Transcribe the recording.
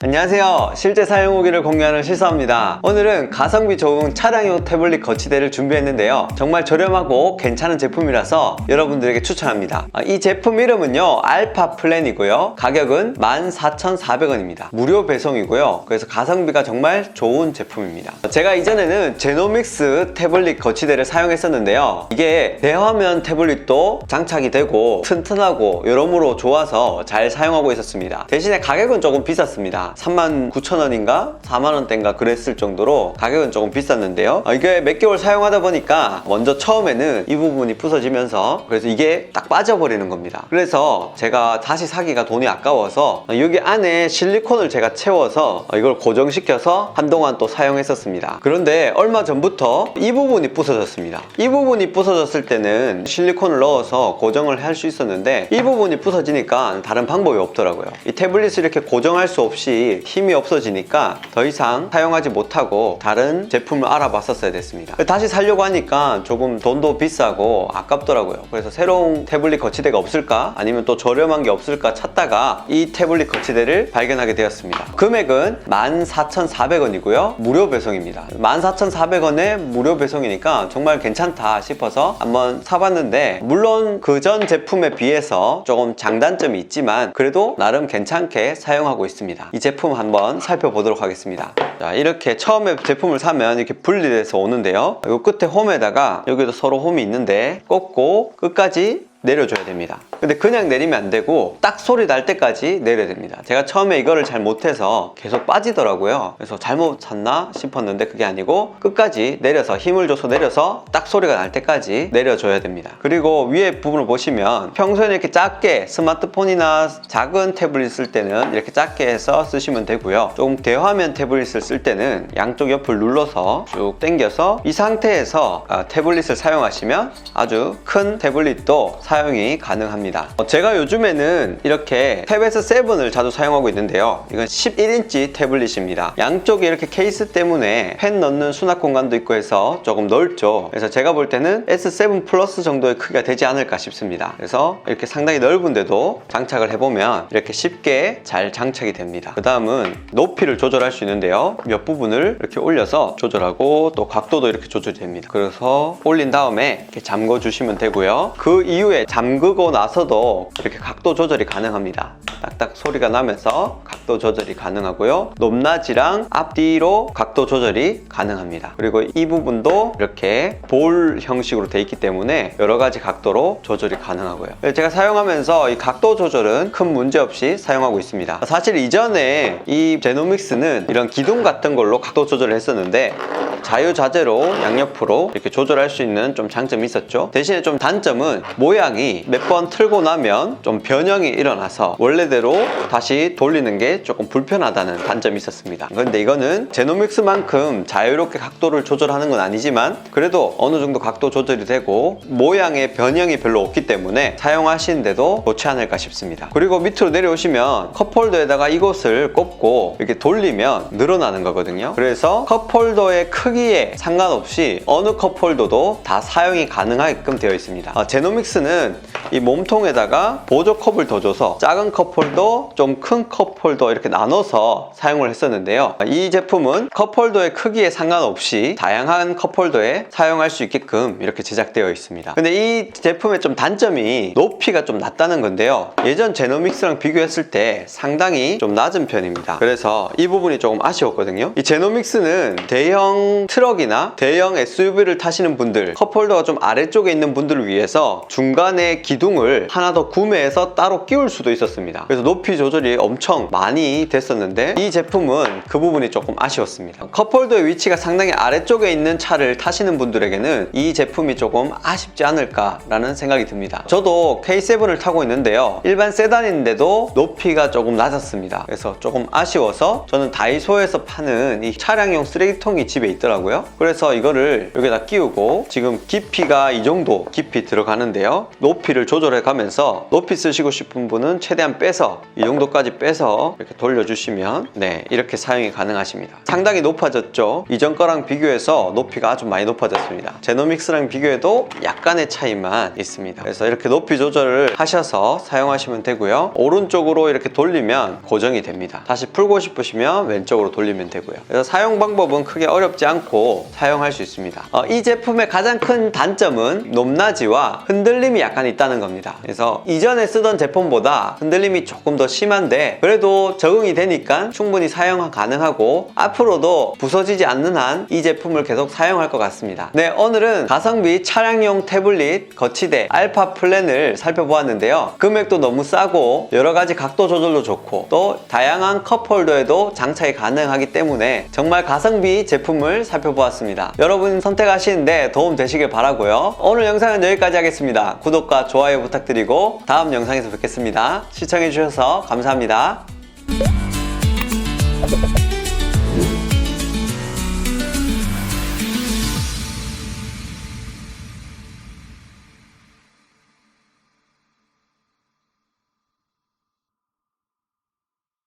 안녕하세요. 실제 사용 후기를 공유하는 실사입니다. 오늘은 가성비 좋은 차량용 태블릿 거치대를 준비했는데요. 정말 저렴하고 괜찮은 제품이라서 여러분들에게 추천합니다. 아, 이 제품 이름은요, 알파 플랜이고요. 가격은 14,400원입니다. 무료 배송이고요. 그래서 가성비가 정말 좋은 제품입니다. 제가 이전에는 제노믹스 태블릿 거치대를 사용했었는데요. 이게 대화면 태블릿도 장착이 되고 튼튼하고 여러모로 좋아서 잘 사용하고 있었습니다. 대신에 가격은 조금 비쌌습니다. 39,000원인가 4만원대인가 그랬을 정도로 가격은 조금 비쌌는데요. 어, 이게 몇 개월 사용하다 보니까 먼저 처음에는 이 부분이 부서지면서 그래서 이게 딱 빠져버리는 겁니다. 그래서 제가 다시 사기가 돈이 아까워서 어, 여기 안에 실리콘을 제가 채워서 어, 이걸 고정시켜서 한동안 또 사용했었습니다. 그런데 얼마 전부터 이 부분이 부서졌습니다. 이 부분이 부서졌을 때는 실리콘을 넣어서 고정을 할 수 있었는데 이 부분이 부서지니까 다른 방법이 없더라고요. 이 태블릿을 이렇게 고정할 수 없이 힘이 없어지니까 더 이상 사용하지 못하고 다른 제품을 알아봤었어야 됐습니다. 다시 살려고 하니까 조금 돈도 비싸고 아깝더라고요. 그래서 새로운 태블릿 거치대가 없을까 아니면 또 저렴한 게 없을까 찾다가 이 태블릿 거치대를 발견하게 되었습니다. 금액은 14,400원이고요. 무료 배송입니다. 14,400원에 무료 배송이니까 정말 괜찮다 싶어서 한번 사봤는데 물론 그 전 제품에 비해서 조금 장단점이 있지만 그래도 나름 괜찮게 사용하고 있습니다. 이제 품 한번 살펴보도록 하겠습니다. 자, 이렇게 처음에 제품을 사면 이렇게 분리돼서 오는데요. 이 끝에 홈에다가 여기도 서로 홈이 있는데 꽂고 끝까지 내려줘야 됩니다. 근데 그냥 내리면 안 되고 딱 소리 날 때까지 내려야 됩니다. 제가 처음에 이거를 잘 못해서 계속 빠지더라고요. 그래서 잘못 샀나 싶었는데 그게 아니고 끝까지 내려서 힘을 줘서 내려서 딱 소리가 날 때까지 내려줘야 됩니다. 그리고 위에 부분을 보시면 평소에 이렇게 작게 스마트폰이나 작은 태블릿 쓸 때는 이렇게 작게 해서 쓰시면 되고요. 조금 대화면 태블릿을 쓸 때는 양쪽 옆을 눌러서 쭉 당겨서 이 상태에서 아, 태블릿을 사용하시면 아주 큰 태블릿도 사용이 가능합니다. 어, 제가 요즘에는 이렇게 탭에서 7을 자주 사용하고 있는데요. 이건 11인치 태블릿입니다. 양쪽에 이렇게 케이스 때문에 펜 넣는 수납 공간도 있고 해서 조금 넓죠. 그래서 제가 볼 때는 S7 플러스 정도의 크기가 되지 않을까 싶습니다. 그래서 이렇게 상당히 넓은데도 장착을 해보면 이렇게 쉽게 잘 장착이 됩니다. 그 다음은 높이를 조절할 수 있는데요. 몇 부분을 이렇게 올려서 조절하고 또 각도도 이렇게 조절이 됩니다. 그래서 올린 다음에 이렇게 잠궈 주시면 되고요. 그 이후에 잠그고 나서도 이렇게 각도 조절이 가능합니다. 딱딱 소리가 나면서 각도 조절이 가능하고요. 높낮이랑 앞뒤로 각도 조절이 가능합니다. 그리고 이 부분도 이렇게 볼 형식으로 돼 있기 때문에 여러 가지 각도로 조절이 가능하고요. 제가 사용하면서 이 각도 조절은 큰 문제 없이 사용하고 있습니다. 사실 이전에 이 제노믹스는 이런 기둥 같은 걸로 각도 조절을 했었는데 자유자재로 양옆으로 이렇게 조절할 수 있는 좀 장점이 있었죠. 대신에 좀 단점은 모양이 몇 번 틀고 나면 좀 변형이 일어나서 원래대로 다시 돌리는 게 조금 불편하다는 단점이 있었습니다. 그런데 이거는 제노믹스만큼 자유롭게 각도를 조절하는 건 아니지만 그래도 어느 정도 각도 조절이 되고 모양의 변형이 별로 없기 때문에 사용하시는데도 좋지 않을까 싶습니다. 그리고 밑으로 내려오시면 컵홀더에다가 이것을 꼽고 이렇게 돌리면 늘어나는 거거든요. 그래서 컵홀더의 크기에 상관없이 어느 컵홀더도 다 사용이 가능하게끔 되어 있습니다. 아, 제노믹스는 이 몸통에다가 보조 컵을 더 줘서 작은 컵 홀더, 좀 큰 컵 홀더 이렇게 나눠서 사용을 했었는데요. 이 제품은 컵 홀더의 크기에 상관없이 다양한 컵 홀더에 사용할 수 있게끔 이렇게 제작되어 있습니다. 근데 이 제품의 좀 단점이 높이가 좀 낮다는 건데요. 예전 제노믹스랑 비교했을 때 상당히 좀 낮은 편입니다. 그래서 이 부분이 조금 아쉬웠거든요. 이 제노믹스는 대형 트럭이나 대형 SUV를 타시는 분들, 컵 홀더가 좀 아래쪽에 있는 분들을 위해서 중간에 기둥을 하나 더 구매해서 따로 끼울 수도 있었습니다. 그래서 높이 조절이 엄청 많이 됐었는데 이 제품은 그 부분이 조금 아쉬웠습니다. 컵홀더의 위치가 상당히 아래쪽에 있는 차를 타시는 분들에게는 이 제품이 조금 아쉽지 않을까 라는 생각이 듭니다. 저도 K7을 타고 있는데요. 일반 세단인데도 높이가 조금 낮았습니다. 그래서 조금 아쉬워서 저는 다이소에서 파는 이 차량용 쓰레기통이 집에 있더라고요. 그래서 이거를 여기다 끼우고 지금 깊이가 이 정도 깊이 들어가는데요. 높이를 높이를 조절해 가면서 높이 쓰시고 싶은 분은 최대한 빼서 이 정도까지 빼서 이렇게 돌려주시면 네 이렇게 사용이 가능하십니다. 상당히 높아졌죠. 이전 거랑 비교해서 높이가 아주 많이 높아졌습니다. 제노믹스랑 비교해도 약간의 차이만 있습니다. 그래서 이렇게 높이 조절을 하셔서 사용하시면 되고요. 오른쪽으로 이렇게 돌리면 고정이 됩니다. 다시 풀고 싶으시면 왼쪽으로 돌리면 되고요. 그래서 사용 방법은 크게 어렵지 않고 사용할 수 있습니다. 어, 이 제품의 가장 큰 단점은 높낮이와 흔들림이 약간 있다 는 겁니다. 그래서 이전에 쓰던 제품보다 흔들림이 조금 더 심한데 그래도 적응이 되니까 충분히 사용 가능하고 앞으로도 부서지지 않는 한 이 제품을 계속 사용할 것 같습니다. 네, 오늘은 가성비 차량용 태블릿 거치대 알파 플랜을 살펴보았는데요. 금액도 너무 싸고 여러 가지 각도 조절도 좋고 또 다양한 컵홀더에도 장착이 가능하기 때문에 정말 가성비 제품을 살펴보았습니다. 여러분 선택하시는데 도움 되시길 바라고요. 오늘 영상은 여기까지 하겠습니다. 구독과 좋아요 부탁드리고 다음 영상에서 뵙겠습니다. 시청해주셔서 감사합니다.